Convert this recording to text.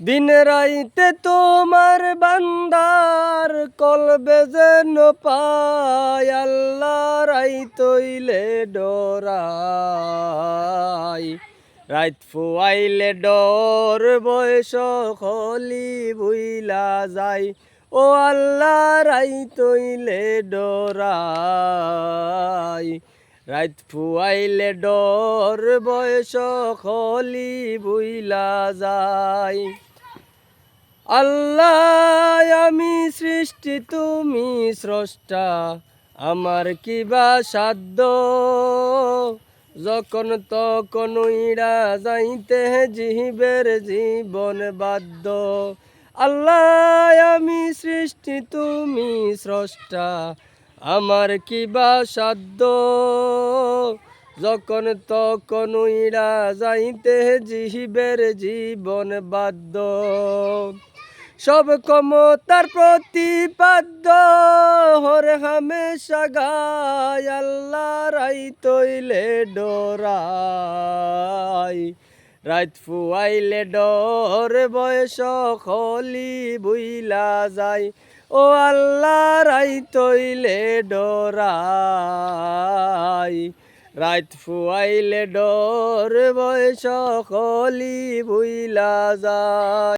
দিন রাইতে তোমার বান্দার কলবে যেন পায়, আল্লাহ রাইতইলে ডরাই। রাইত ফুয়াইলে ডর, বয়স খলি বুইলা যায় ও আল্লাহ রাইতইলে ডরাই। রাইত ফুয়াইলে ডর, বয়স খলি বুইলা যায়। আল্লাহ, আমি সৃষ্টি, তুমি স্রষ্টা, আমার কিবা সাধ্য? যখন তখন ইড়া যাইতে জিহিবের জীবন বাধ্য। আল্লাহ, আমি সৃষ্টি, তুমি স্রষ্টা আমার কিবা সাধ্য? যখন তখন ইড়া যাইতে জিহিবের জীবন বাধ্য। সব ক্ষমতার প্রতিপাদ্য, হরে হামেশা গায় আল্লাহ রাই তৈলে ডরাই। রাত ফুয়াইলে ডর বয়স খলি বুইলা যায়, ও আল্লাহ রাই তৈলে ডরাই। রাত ফুয়াইলে ডর বয়স খলি বুইলা যায়।